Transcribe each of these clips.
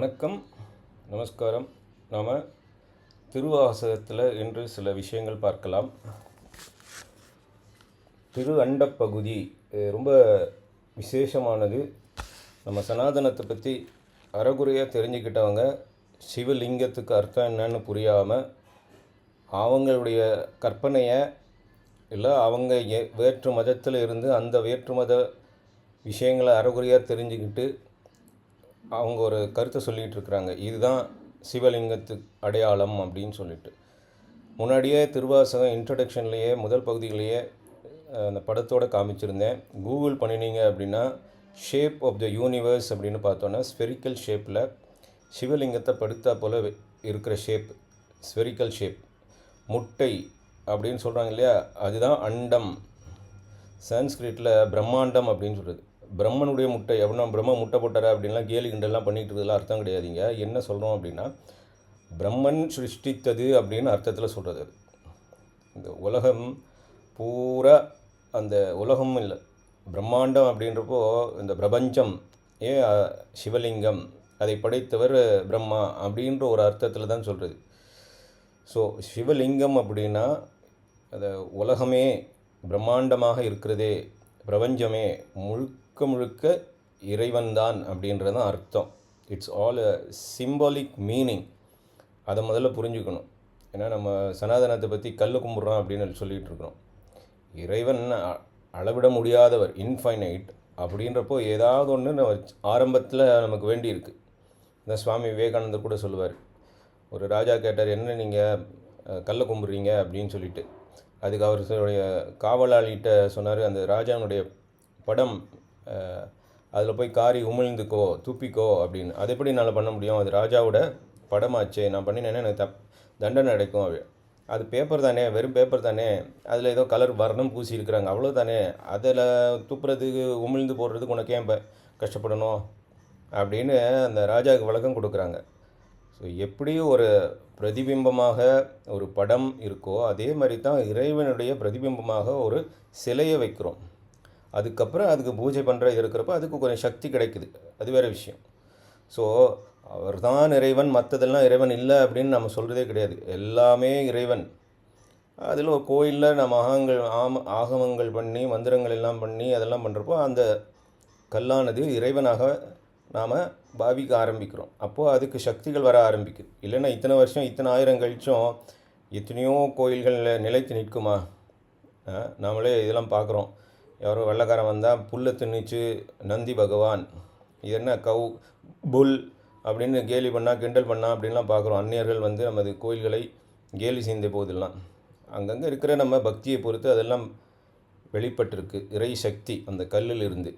வணக்கம். நமஸ்காரம். நாம் திருவாசகத்தில் இன்று சில விஷயங்கள் பார்க்கலாம். திரு அண்டப்பகுதி ரொம்ப விசேஷமானது. நம்ம சனாதனத்தை பற்றி அறகுறையாக தெரிஞ்சுக்கிட்டவங்க சிவலிங்கத்துக்கு அர்த்தம் என்னன்னு புரியாமல் அவங்களுடைய கற்பனையை இல்லை அவங்க வேற்று மதத்தில் இருந்து அந்த வேற்று மத விஷயங்களை அறகுறையாக தெரிஞ்சுக்கிட்டு அவங்க ஒரு கருத்தை சொல்லிகிட்டு இருக்கிறாங்க. இதுதான் சிவலிங்கத்து அடையாளம் அப்படின்னு சொல்லிட்டு. முன்னாடியே திருவாசகம் இன்ட்ரடக்ஷன்லேயே முதல் பகுதியிலேயே அந்த படத்தோடு காமிச்சிருந்தேன். கூகுள் பண்ணினீங்க அப்படின்னா ஷேப் ஆஃப் த யூனிவர்ஸ் அப்படின்னு பார்த்தோன்னா ஸ்பெரிக்கல் ஷேப்பில் சிவலிங்கத்தை படுத்தா போல் இருக்கிற ஷேப் ஸ்பெரிக்கல் ஷேப் முட்டை அப்படின்னு சொல்கிறாங்க இல்லையா? அதுதான் அண்டம். சான்ஸ்கிரிட்டில் பிரம்மாண்டம் அப்படின்னு சொல்கிறது பிரம்மனுடைய முட்டை அப்படின்னா பிரம்ம முட்டை போட்டாரா அப்படின்லாம் கேலி கிண்டெல்லாம் பண்ணிகிட்டு இருந்ததுலாம் அர்த்தம் கிடையாதுங்க. என்ன சொல்கிறோம் அப்படின்னா பிரம்மன் சிருஷ்டித்தது அப்படின்னு அர்த்தத்தில் சொல்கிறது அது. இந்த உலகம் பூரா அந்த உலகம் இல்லை பிரம்மாண்டம் அப்படின்றப்போ இந்த பிரபஞ்சம் ஏ சிவலிங்கம் அதை படைத்தவர் பிரம்மா அப்படின்ற ஒரு அர்த்தத்தில் தான் சொல்கிறது ஸோ சிவலிங்கம் அப்படின்னா அதை உலகமே பிரம்மாண்டமாக இருக்கிறதே பிரபஞ்சமே முழுக்க முழுக்க இறைவன்தான் அப்படின்றது தான் அர்த்தம். It's all a symbolic meaning அதை முதல்ல புரிஞ்சுக்கணும். ஏன்னா நம்ம சனாதனத்தை பற்றி கல் கும்பிட்றோம் அப்படின்னு சொல்லிகிட்டு இருக்கிறோம். இறைவன் அ- அளவிட முடியாதவர் இன்ஃபைனைட் அப்படின்றப்போ ஏதாவது ஒன்று நம்ம ஆரம்பத்தில் நமக்கு வேண்டியிருக்கு. இந்த சுவாமி விவேகானந்தர் கூட சொல்லுவார். ஒரு ராஜா கேட்டார் என்ன நீங்கள் கல்லை கும்பிட்றீங்க? அப்படின்னு சொல்லிட்டு. அதுக்கு அவர் காவலாளிகிட்ட சொன்னார். அந்த ராஜாவுடைய படம் அதில் போய் காரி உமிழ்ந்துக்கோ துப்பிக்கோ அப்படின்னு. அது எப்படி என்னால் பண்ண முடியும்? அது ராஜாவோட படமாச்சே. நான் பண்ணினேன்னா எனக்கு தப் தண்டனை கிடைக்கும். அப்படி அது பேப்பர் தானே வெறும் பேப்பர் தானே. அதில் ஏதோ கலர் வர்ணம் பூசி இருக்கிறாங்க அவ்வளோ தானே. அதில் துப்புறதுக்கு உமிழ்ந்து போடுறதுக்கு உனக்கு ஏன் கஷ்டப்படணும்? அப்படின்னு அந்த ராஜாவுக்கு வழக்கம் கொடுக்குறாங்க. ஸோ எப்படி ஒரு பிரதிபிம்பமாக ஒரு படம் இருக்கோ அதே மாதிரி தான் இறைவனுடைய பிரதிபிம்பமாக ஒரு சிலையை வைக்கிறோம். அதுக்கப்புறம் அதுக்கு பூஜை பண்ணுற இது இருக்கிறப்ப அதுக்கு கொஞ்சம் சக்தி கிடைக்குது. அது வேறு விஷயம். ஸோ அவர் தான் இறைவன் மற்றதெல்லாம் இறைவன் இல்லை அப்படின்னு நம்ம சொல்கிறதே கிடையாது. எல்லாமே இறைவன். அதில் ஒரு கோயிலில் நம்ம ஆகங்கள் ஆம ஆகமங்கள் பண்ணி மந்திரங்கள் எல்லாம் பண்ணி அதெல்லாம் பண்ணுறப்போ அந்த கல்லானது இறைவனாக நாம் பாவிக்க ஆரம்பிக்கிறோம். அப்போது அதுக்கு சக்திகள் வர ஆரம்பிக்குது. இல்லைன்னா இத்தனை வருஷம் இத்தனை ஆயிரம் கழிச்சும் எத்தனையோ கோயில்களில் நிலைத்து நிற்குமா? நம்மளே நாமளே இதெல்லாம் பார்க்குறோம். யாரோ வெள்ளைக்காரன் வந்தால் புல்லை திணிச்சு நந்தி பகவான். இது என்ன கவு புல் அப்படின்னு கேலி பண்ணா கிண்டல் பண்ணால் அப்படின்லாம் பார்க்குறோம். அந்நியர்கள் வந்து நமது கோயில்களை கேலி செய்த போதெல்லாம். அங்கங்கே இருக்கிற நம்ம பக்தியை பொறுத்து அதெல்லாம் வெளிப்பட்டிருக்கு. இறை சக்தி அந்த கல்லில் இருந்து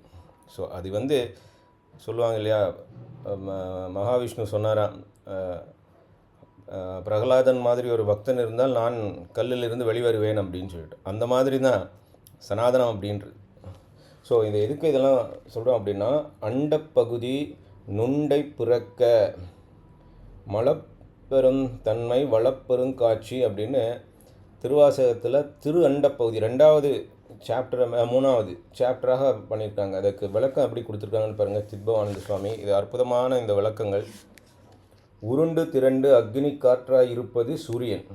ஸோ அது வந்து சொல்லுவாங்க இல்லையா? மகாவிஷ்ணு சொன்னாராம் பிரகலாதன் மாதிரி ஒரு பக்தன் இருந்தால் நான் கல்லில் இருந்து வெளிவருவேன் அப்படின்னு சொல்லிட்டு. அந்த மாதிரி தான் சனாதனம் அப்படின்றது. ஸோ இது எதுக்கு இதெல்லாம் சொல்கிறோம் அப்படின்னா அண்டப்பகுதி நுண்டை பிறக்க. மலப்பெரும் தன்மை வளப்பெரும் காட்சி அப்படின்னு திருவாசகத்தில் திரு அண்டப்பகுதி ரெண்டாவது சாப்டர் மூணாவது சாப்டராக பண்ணியிருக்காங்க. அதுக்கு விளக்கம் எப்படி கொடுத்துருக்காங்கன்னு பாருங்கள் சித்பவானந்த சுவாமி. இது அற்புதமான இந்த விளக்கங்கள். உருண்டு திரண்டு அக்னி காற்றாக இருப்பது சூரியன்.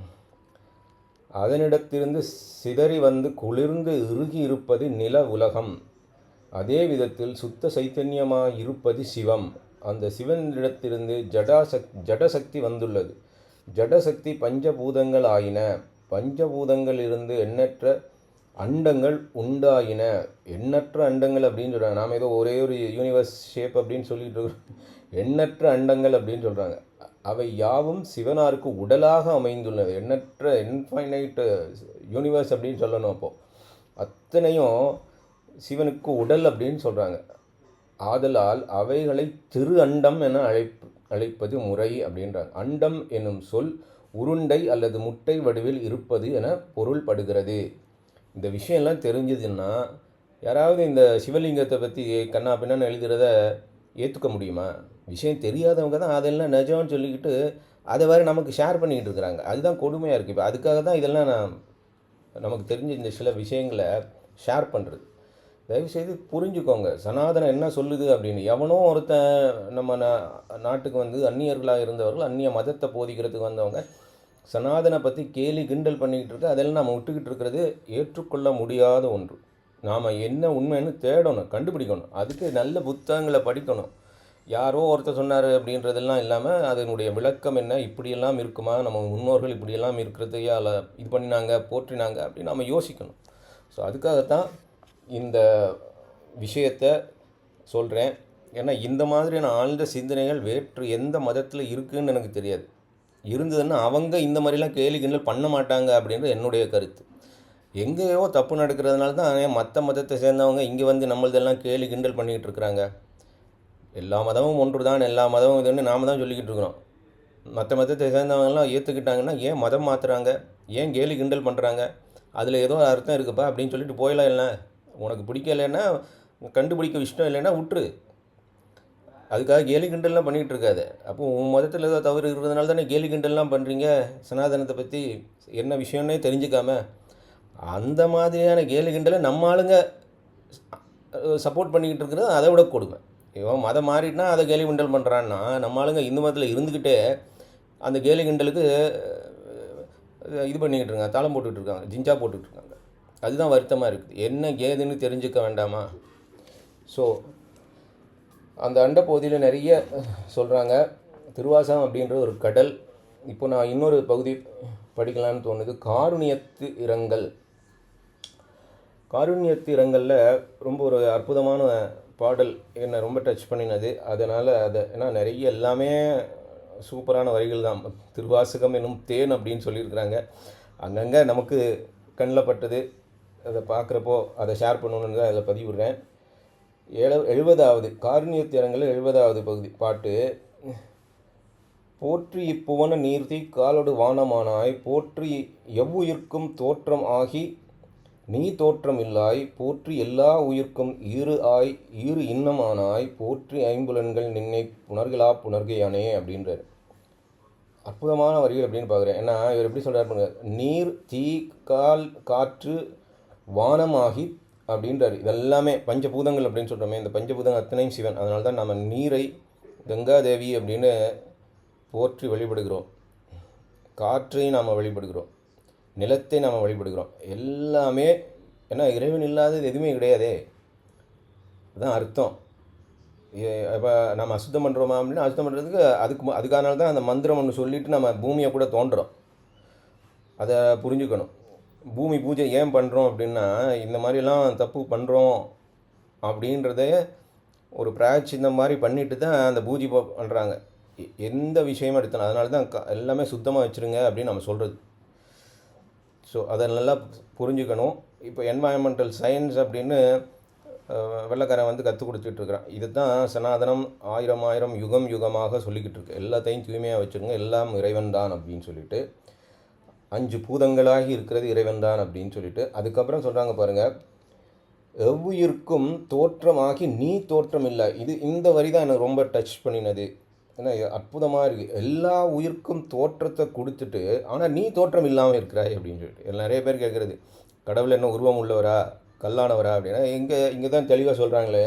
அதனிடத்திருந்து சிதறி வந்து குளிர்ந்து இறுகி இருப்பது நில உலகம். அதே விதத்தில் சுத்த சைத்தன்யமாக இருப்பது சிவம். அந்த சிவனிடத்திலிருந்து ஜடாசக் ஜடசக்தி வந்துள்ளது. ஜடசக்தி பஞ்சபூதங்கள் ஆயின. பஞ்சபூதங்களிலிருந்து எண்ணற்ற அண்டங்கள் உண்டாயின. எண்ணற்ற அண்டங்கள் அப்படின்னு சொல்கிறாங்க நாம் ஏதோ ஒரே ஒரு யூனிவர்ஸ் ஷேப் அப்படின்னு சொல்லிட்டு எண்ணற்ற அண்டங்கள் அப்படின்னு சொல்கிறாங்க அவை யாவும் சிவனாருக்கு உடலாக அமைந்துள்ளது எண்ணற்ற இன்ஃபைனைட் யூனிவர்ஸ் அப்படின்னு சொல்லணும் அப்போது அத்தனையும் சிவனுக்கு உடல் அப்படின்னு சொல்கிறாங்க ஆதலால் அவைகளை திரு அண்டம் என அழைப்பு அழைப்பது முறை அப்படின்றாங்க. அண்டம் என்னும் சொல் உருண்டை அல்லது முட்டை வடிவில் இருப்பது என பொருள்படுகிறது. இந்த விஷயம்லாம் தெரிஞ்சதுன்னா யாராவது இந்த சிவலிங்கத்தை பற்றி கண்ணா பின்னான்னு எழுதுகிறத ஏற்றுக்க முடியுமா? விஷயம் தெரியாதவங்க தான் அதெல்லாம் நிஜம்னு சொல்லிக்கிட்டு அதை வேறு நமக்கு ஷேர் பண்ணிக்கிட்டு இருக்கிறாங்க. அதுதான் கொடுமையாக இருக்குது இப்போ அதுக்காக தான் இதெல்லாம் நான் நமக்கு தெரிஞ்ச இந்த சில விஷயங்களை ஷேர் பண்ணுறது தயவுசெய்து புரிஞ்சுக்கோங்க. சனாதனம் என்ன சொல்லுது அப்படின்னு. எவனோ ஒருத்தன் நம்ம நா நாட்டுக்கு வந்து அந்நியர்களாக இருந்தவர்கள் அந்நிய மதத்தை போதிக்கிறதுக்கு வந்தவங்க சனாதனை பற்றி கேலி கிண்டல் பண்ணிக்கிட்டு இருக்கு அதெல்லாம் நம்ம விட்டுக்கிட்டு இருக்கிறது ஏற்றுக்கொள்ள முடியாத ஒன்று. நாம் என்ன உண்மைன்னு தேடணும் கண்டுபிடிக்கணும். அதுக்கு நல்ல புத்தகங்களை படிக்கணும். யாரோ ஒருத்தர் சொன்னார் அப்படின்றதெல்லாம் இல்லாமல் அதனுடைய விளக்கம் என்ன? இப்படியெல்லாம் இருக்குமா? நம்ம முன்னோர்கள் இப்படியெல்லாம் இருக்கிறதையால் இது பண்ணினாங்க போற்றினாங்க அப்படின்னு நம்ம யோசிக்கணும். ஸோ அதுக்காகத்தான் இந்த விஷயத்தை சொல்கிறேன் ஏன்னா இந்த மாதிரியான ஆழ்ந்த சிந்தனைகள் வேற்று எந்த மதத்தில் இருக்குதுன்னு எனக்கு தெரியாது. இருந்ததுன்னா அவங்க இந்த மாதிரிலாம் கேலி கிண்டல் பண்ண மாட்டாங்க அப்படின்றது என்னுடைய கருத்து. எங்கேயோ தப்பு நடக்கிறதுனால தான் மற்ற மதத்தை சேர்ந்தவங்க இங்கே வந்து நம்மளதெல்லாம் கேலி கிண்டல் பண்ணிக்கிட்டு இருக்கிறாங்க. எல்லா மதமும் ஒன்று தான் எல்லா மதமும் இதுன்னு நாம் தான் சொல்லிக்கிட்டு இருக்கிறோம். மற்ற மதத்தை சேர்ந்தவங்கலாம் ஏற்றுக்கிட்டாங்கன்னா ஏன் மதம் மாற்றுறாங்க ஏன் கேலி கிண்டல் பண்ணுறாங்க அதில் ஏதோ அர்த்தம் இருக்குப்பா அப்படின்னு சொல்லிட்டு போயிடலாம் இல்லை. உனக்கு பிடிக்கலைன்னா கண்டுபிடிக்க விஷயம் இல்லைன்னா விட்டுரு அதுக்காக கேலி கிண்டல்லாம் பண்ணிகிட்டு இருக்காது. அப்போ உன் மதத்தில் ஏதோ தவறு இருக்கிறதுனால தானே கேலி கிண்டல்லாம் பண்ணுறீங்க சனாதனத்தை பற்றி என்ன விஷயம்னே தெரிஞ்சுக்காம. அந்த மாதிரியான கேலி கிண்டலை நம்ம ஆளுங்க சப்போர்ட் பண்ணிக்கிட்டு இருக்கிறது அதை விட கொடுமை. இவன் மதம் மாறிட்டுனா அதை கேலி கிண்டல் பண்ணுறான்னா நம்ம ஆளுங்க இந்து மதத்தில் இருந்துக்கிட்டே அந்த கேலி கிண்டலுக்கு இது பண்ணிக்கிட்டு இருக்காங்க தாளம் போட்டுக்கிட்டு இருக்காங்க ஜிஞ்சா போட்டுக்கிட்டு இருக்காங்க. அதுதான் வருத்தமாக இருக்குது. என்ன ஏதுன்னு தெரிஞ்சுக்க வேண்டாமா? ஸோ அந்த அண்டப்பகுதியில் நிறைய சொல்கிறாங்க திருவாசகம் அப்படின்ற ஒரு கடல். இப்போ நான் இன்னொரு பகுதி படிக்கலான்னு தோணுது. காருணியத்து இரங்கல். காருண்யத்து இரங்கலில் ரொம்ப ஒரு அற்புதமான பாடல் என்னை ரொம்ப டச் பண்ணினது. அதனால் அதை ஏன்னா நிறைய எல்லாமே சூப்பரான வரிகள் தான். திருவாசகம் என்னும் தேன் அப்படின்னு சொல்லியிருக்கிறாங்க. அங்கங்கே நமக்கு கண்ணில் பட்டது. அதை பார்க்குறப்போ அதை ஷேர் பண்ணணுன்னு தான் அதில் பதிவிடுறேன். ஏழ எழுபதாவது காருண்யத்து திறங்களில் எழுபதாவது பகுதி பாட்டு. போற்றி இப்புவன நீர்த்தி காலோடு வானமானாய் போற்றி எவ்வுயிர்க்கும் தோற்றம் ஆகி நீ தோற்றம் இல்லாய் போற்றி எல்லா உயிர்க்கும் ஈறு ஆய் ஈறு இன்னமானாய் போற்றி ஐம்புலன்கள் நின்னை புணர்களா புணர்கையானே அப்படின்றார். அற்புதமான வரிகள் அப்படின்னு பார்க்குறேன். ஏன்னா இவர் எப்படி சொல்கிறார் பாருங்க நீர் தீ கால் காற்று வானமாகி அப்படின்றார். இதெல்லாமே பஞ்சபூதங்கள் அப்படின்னு சொல்கிறோமே இந்த பஞ்சபூதங்கள் அத்தனையும் சிவன். அதனால தான் நம்ம நீரை கங்காதேவி அப்படின்னு போற்றி வழிபடுகிறோம். காற்றை நாம் வழிபடுகிறோம். நிலத்தை நாம் வழிபடுகிறோம். எல்லாமே ஏன்னா இறைவன் இல்லாதது எதுவுமே கிடையாதே. அதுதான் அர்த்தம். இப்போ நம்ம அசுத்தம் பண்ணுறோமா அப்படின்னா அசுத்தம் பண்ணுறதுக்கு அதுக்கு அதுக்கானால தான் அந்த மந்திரம் ஒன்று சொல்லிட்டு நம்ம பூமியை கூட தோன்றோம். அதை புரிஞ்சுக்கணும். பூமி பூஜை ஏன் பண்ணுறோம் அப்படின்னா இந்த மாதிரிலாம் தப்பு பண்ணுறோம் அப்படின்றத ஒரு பிராய்ச்சித்தம் மாதிரி பண்ணிட்டு தான் அந்த பூஜை பண்ணுறாங்க எந்த விஷயமும் எடுத்தணும் அதனால தான் க- எல்லாமே சுத்தமாக வச்சுருங்க அப்படின்னு நம்ம சொல்கிறது ஸோ அதை நல்லா புரிஞ்சுக்கணும். இப்போ என்வாயன்மெண்டல் சயின்ஸ் அப்படின்னு வெள்ளக்காரன் வெள்ளைக்காரன் வந்து கற்றுக் கொடுத்துட்ருக்குறான். இது தான் சனாதனம் ஆயிரம் ஆயிரம் யுகம் யுகமாக சொல்லிக்கிட்டு இருக்கு. எல்லாத்தையும் தூய்மையாக வச்சுருங்க. எல்லாம் இறைவன் தான் அப்படின்னு சொல்லிட்டு அஞ்சு பூதங்களாகி இருக்கிறது இறைவன் தான் அப்படின்னு சொல்லிட்டு அதுக்கப்புறம் சொல்கிறாங்க பாருங்கள் எவ்வுயிர்க்கும் தோற்றமாகி நீ தோற்றம் இல்லை இது இந்த வரி தான் எனக்கு ரொம்ப டச் பண்ணினது. ஏன்னா அற்புதமாக இருக்குது எல்லா உயிர்க்கும் தோற்றத்தை கொடுத்துட்டு ஆனால் நீ தோற்றம் இல்லாமல் இருக்கிறாய் அப்படின்னு சொல்லிட்டு. நிறைய பேர் கேட்குறது கடவுள் என்ன உருவம் உள்ளவரா? கல்லானவரா அப்படின்னா இங்கே இங்கே தான் தெளிவாக சொல்கிறாங்களே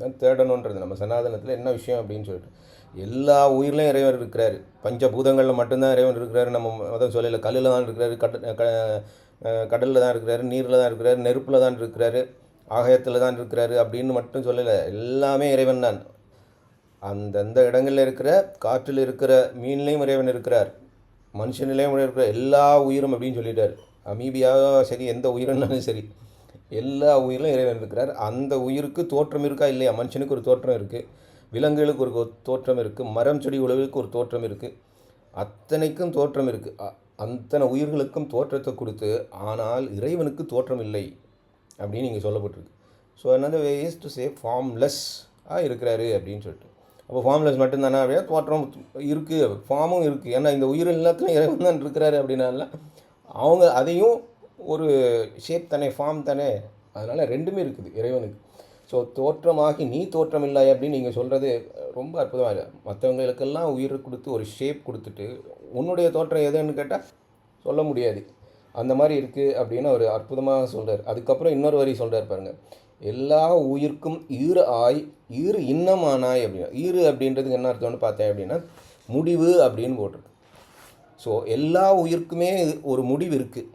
தான் தேடணுன்றது. நம்ம சனாதனத்தில் என்ன விஷயம் அப்படின்னு சொல்லிட்டு. எல்லா உயிர்லையும் இறைவன் இருக்கிறாரு. பஞ்சபூதங்களில் மட்டும்தான் இறைவன் இருக்கிறாரு. நம்ம மதம் சொல்லலை கல்லில் தான் இருக்கிறாரு கட் கடலில் தான் இருக்கிறாரு நீரில் தான் இருக்கிறாரு நெருப்பில் தான் இருக்கிறாரு ஆகாயத்தில் தான் இருக்கிறாரு அப்படின்னு மட்டும் சொல்லலை. எல்லாமே இறைவன் தான் அந்தந்த இடங்களில் இருக்கிற காற்றில் இருக்கிற மீன்லேயும் இறைவன் இருக்கிறார். மனுஷனிலையும் இருக்கிற எல்லா உயிரும் அப்படின்னு சொல்லிட்டார். அமீபியாக சரி எந்த உயிரினாலும் சரி எல்லா உயிரிலும் இறைவன் இருக்கிறார். அந்த உயிருக்கு தோற்றம் இருக்கா இல்லையா? மனுஷனுக்கு ஒரு தோற்றம் இருக்குது விலங்குகளுக்கு ஒரு தோற்றம் இருக்குது மரம் செடி உழவுக்கு ஒரு தோற்றம் இருக்குது அத்தனைக்கும் தோற்றம் இருக்குது அத்தனை உயிர்களுக்கும் தோற்றத்தை கொடுத்து ஆனால் இறைவனுக்கு தோற்றம் இல்லை அப்படின்னு இங்கே சொல்லப்பட்டிருக்கு. So another way to say formless ஆ இருக்கிறாரு அப்படின்னு சொல்லிட்டு. அப்போ ஃபார்ம்லெஸ் மட்டும்தானா அப்படின்னா தோற்றம் இருக்குது ஃபார்மும் இருக்குது ஏன்னா இந்த உயிர் எல்லாத்துலையும் இறைவன் தான் இருக்கிறாரு அப்படின்னால அவங்க அதையும் ஒரு ஷேப் தானே ஃபார்ம் தானே. அதனால் ரெண்டுமே இருக்குது இறைவனுக்கு. ஸோ தோற்றமாகி நீ தோற்றம் இல்லை அப்படின்னு நீங்கள் சொல்கிறது ரொம்ப அற்புதமாக இல்லை மற்றவங்களுக்கெல்லாம் உயிர் கொடுத்து ஒரு ஷேப் கொடுத்துட்டு உன்னுடைய தோற்றம் எதுன்னு கேட்டால் சொல்ல முடியாது. அந்த மாதிரி இருக்குது அப்படின்னு ஒரு அற்புதமாக சொல்கிறார் அதுக்கப்புறம் இன்னொரு வரி சொல்கிறார் பாருங்கள் எல்லா உயிர்க்கும் ஈறு ஆய் ஈறு இன்னமானாய் அப்படின்னா ஈறு அப்படின்றதுக்கு என்ன அர்த்தம்னு பார்த்தேன் அப்படின்னா முடிவு அப்படின்னு போட்டிருக்கு. ஸோ எல்லா உயிருக்குமே ஒரு முடிவு இருக்குது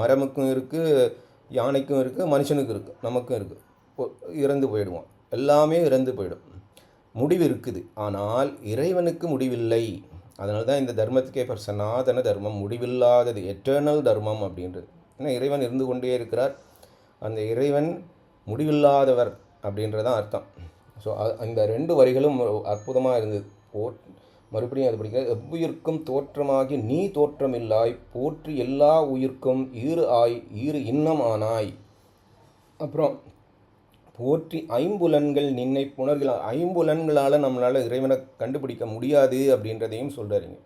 மரமுக்கும் இருக்குது யானைக்கும் இருக்குது மனுஷனுக்கும் இருக்குது நமக்கும் இருக்குது இறந்து போயிடுவோம். எல்லாமே இறந்து போயிடும். முடிவு இருக்குது. ஆனால் இறைவனுக்கு முடிவில்லை. அதனால தான் இந்த தர்மத்துக்கே பேர் சனாதன தர்மம் முடிவில்லாதது எட்டர்னல் தர்மம் அப்படின்றது. ஏன்னா இறைவன் இருந்து கொண்டே இருக்கிறார். அந்த இறைவன் முடிவில்லாதவர் அப்படின்றதான் அர்த்தம். ஸோ அந்த ரெண்டு வரிகளும் அற்புதமாக இருந்தது. போ மறுபடியும் அது படிக்க எவ்வுயிர்க்கும் தோற்றமாகி நீ தோற்றமில்லாய் போற்றி எல்லா உயிர்க்கும் ஈறு ஆய் ஈறு இன்னம் ஆனாய். அப்புறம் போற்றி ஐம்புலன்கள் நின்னை புணர்கள் ஐம்புலன்களால் நம்மளால் இறைவனை கண்டுபிடிக்க முடியாது அப்படின்றதையும் சொல்கிறாருங்க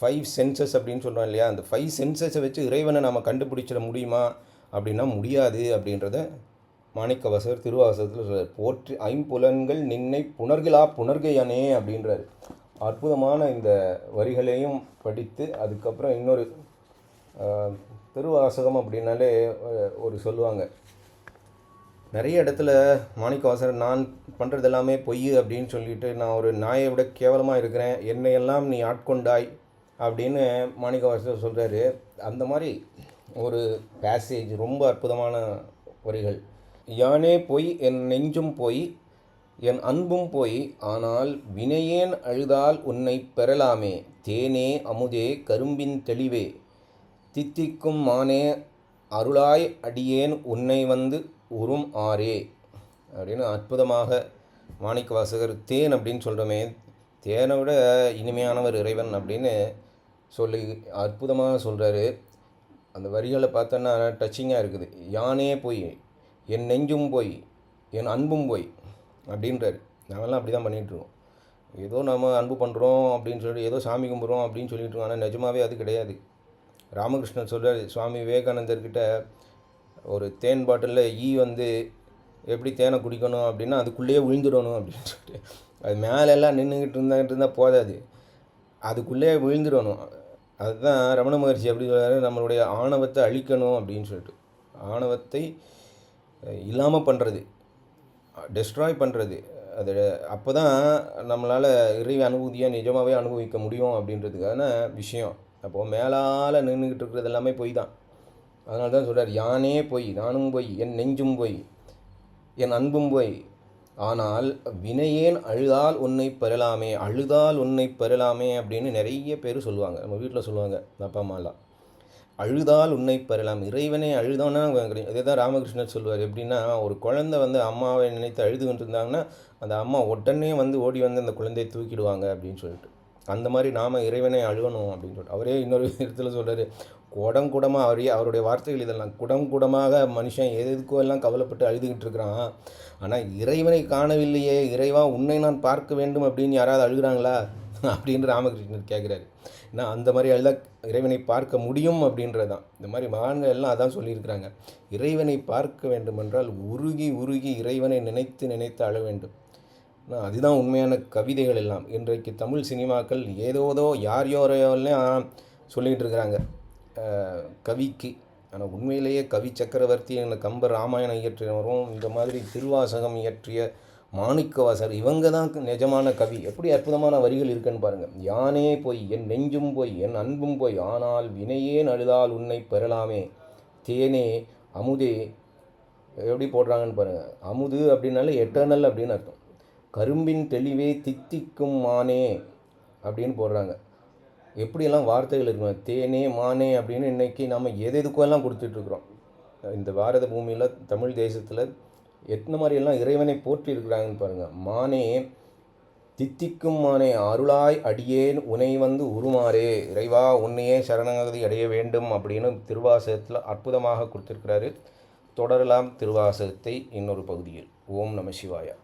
ஃபைவ் சென்சஸ் அப்படின்னு சொல்கிறோம் இல்லையா? அந்த ஃபைவ் சென்சஸை வச்சு இறைவனை நம்ம கண்டுபிடிச்சிட முடியுமா? அப்படின்னா முடியாது அப்படின்றத மாணிக்கவாசகர் திருவாசகத்தில் சொல்கிறார் போற்றி ஐம்புலன்கள் நின்னை புணர்களா புணர்கையானே அப்படின்றார். அற்புதமான இந்த வரிகளையும் படித்து அதுக்கப்புறம் இன்னொரு திருவாசகம் அப்படின்னாலே ஒரு சொல்லுவாங்க. நிறைய இடத்துல மாணிக்கவாசகர் நான் பண்ணுறது எல்லாமே பொய் அப்படின்னு சொல்லிட்டு நான் ஒரு நாயை விட கேவலமாக இருக்கிறேன். என்னையெல்லாம் நீ ஆட்கொண்டாய் அப்படின்னு மாணிக்கவாசகர் சொல்கிறாரு அந்த மாதிரி ஒரு பேசேஜ் ரொம்ப அற்புதமான வரிகள். யானே போய் என் நெஞ்சும் போய் என் அன்பும் போய் ஆனால் வினையேன் அழுதால் உன்னை பெறலாமே. தேனே அமுதே கரும்பின் தெளிவே. தித்திக்கும் மானே அருளாய் அடியேன் உன்னை வந்து உறும் ஆரே அப்படின்னு அற்புதமாக மாணிக்க வாசகர் தேன் அப்படின்னு சொல்கிறோமே தேனை விட இனிமையானவர் இறைவன் அப்படின்னு சொல்லி அற்புதமாக சொல்கிறாரு அந்த வரிகளை பார்த்தோன்னா டச்சிங்காக இருக்குது. யானே போய் என் நெஞ்சும் போய் என் அன்பும் போய் அப்படின்றாரு. நாங்கள்லாம் அப்படி தான் பண்ணிகிட்ருக்கோம் ஏதோ நம்ம அன்பு பண்ணுறோம் அப்படின்னு சொல்லி ஏதோ சாமி கும்பிட்றோம் அப்படின்னு சொல்லிட்டு இருக்கோம். ஆனால் நிஜமாவே அது கிடையாது. ராமகிருஷ்ணன் சொல்கிறார் சுவாமி விவேகானந்தர்கிட்ட ஒரு தேன் பாட்டிலில் ஈ வந்து எப்படி தேனை குடிக்கணும் அப்படின்னா அதுக்குள்ளேயே விழுந்துடணும் அப்படின்னு சொல்லிட்டு. அது மேலெல்லாம் நின்றுக்கிட்டு இருந்தாங்கிட்டு இருந்தால் போதாது. அதுக்குள்ளேயே விழுந்துடணும். அதுதான் ரமண மகர்ஷி அப்படி சொல்கிறாரு நம்மளுடைய ஆணவத்தை அழிக்கணும் அப்படின்னு சொல்லிட்டு. ஆணவத்தை இல்லாமல் பண்ணுறது டெஸ்ட்ராய் பண்ணுறது அது அப்போ தான் நம்மளால் இறை அனுபூதியாக நிஜமாகவே அனுபவிக்க முடியும் அப்படின்றதுக்கான விஷயம். அப்போது மேலால் நின்றுக்கிட்டு இருக்கிறது எல்லாமே பொய் தான். அதனால தான் சொல்கிறார் யானே பொய் நானும் பொய் என் நெஞ்சும் பொய் என் அன்பும் பொய் ஆனால் வினையேன் அழுதால் உன்னை பெறலாமே அழுதால் உன்னை பெறலாமே அப்படின்னு நிறைய பேர் சொல்லுவாங்க. நம்ம வீட்டில் சொல்லுவாங்க அப்பா அம்மாலாம். அழுதால் உன்னை பெறலாம். இறைவனை அழுதோன்னா இதே தான் ராமகிருஷ்ணர் சொல்லுவார். எப்படின்னா ஒரு குழந்தை வந்து அம்மாவை நினைத்து அழுதுகிட்ருந்தாங்கன்னா அந்த அம்மா உடனே வந்து ஓடி வந்து அந்த குழந்தையை தூக்கிடுவாங்க அப்படின்னு சொல்லிட்டு. அந்த மாதிரி நாம் இறைவனை அழுகணும் அப்படின்னு சொல்லிட்டு. அவரே இன்னொரு இடத்துல சொல்கிறாரு குடம் குடமாக அவரே அவருடைய வார்த்தைகள் இதெல்லாம் குடம் குடமாக மனுஷன் எது எதுக்கோ எல்லாம் கவலைப்பட்டு அழுதுகிட்டு இருக்கிறான். ஆனால் இறைவனை காணவில்லையே இறைவா உன்னை நான் பார்க்க வேண்டும் அப்படின்னு யாராவது அழுகுறாங்களா? அப்படின்னு ராமகிருஷ்ணர் கேட்குறாரு ஏன்னா அந்த மாதிரி அழுதா இறைவனை பார்க்க முடியும் அப்படின்றது தான் இந்த மாதிரி மகான்கள் எல்லாம் அதான் சொல்லியிருக்கிறாங்க. இறைவனை பார்க்க வேண்டுமென்றால் உருகி உருகி இறைவனை நினைத்து நினைத்து அழ வேண்டும். ஆனால் அதுதான் உண்மையான கவிதைகள் எல்லாம். இன்றைக்கு தமிழ் சினிமாக்கள் ஏதோதோ யார் யாரையோலாம் சொல்லிகிட்டு இருக்கிறாங்க. கவிக்கு. ஆனால் உண்மையிலேயே கவி சக்கரவர்த்தி என்ற கம்பர் ராமாயணம் இயற்றினவரும் இந்த மாதிரி திருவாசகம் இயற்றிய மாணிக்கவாசர் இவங்க தான் நிஜமான கவி. எப்படி அற்புதமான வரிகள் இருக்குன்னு பாருங்கள் யானே போய் என் நெஞ்சும் போய் என் அன்பும் போய் ஆனால் வினையே நழுதால் உன்னை பெறலாமே. தேனே அமுதே எப்படி போடுறாங்கன்னு பாருங்கள் அமுது அப்படின்னாலே எட்டர்னல் அப்படின்னு அர்த்தம். கரும்பின் தெளிவே தித்திக்கும் மானே அப்படின்னு போடுறாங்க. எப்படியெல்லாம் வார்த்தைகள் இருக்கணும் தேனே மானே அப்படின்னு இன்னைக்கு நம்ம எது எதுக்கெல்லாம் கொடுத்துட்ருக்குறோம். இந்த பாரத பூமியில் தமிழ் தேசத்தில் எத்தனை மாதிரியெல்லாம் இறைவனை போற்றி இருக்கிறாங்கன்னு பாருங்கள் மானே தித்திக்கும் மானே அருளாய் அடியேன் உனை வந்து உருமாறே இறைவா உன்னையே சரணாகதி அடைய வேண்டும் அப்படின்னு திருவாசகத்தில் அற்புதமாக கொடுத்துருக்கிறாரு. தொடரலாம் திருவாசகத்தை இன்னொரு பகுதியில். ஓம் நம சிவாயா.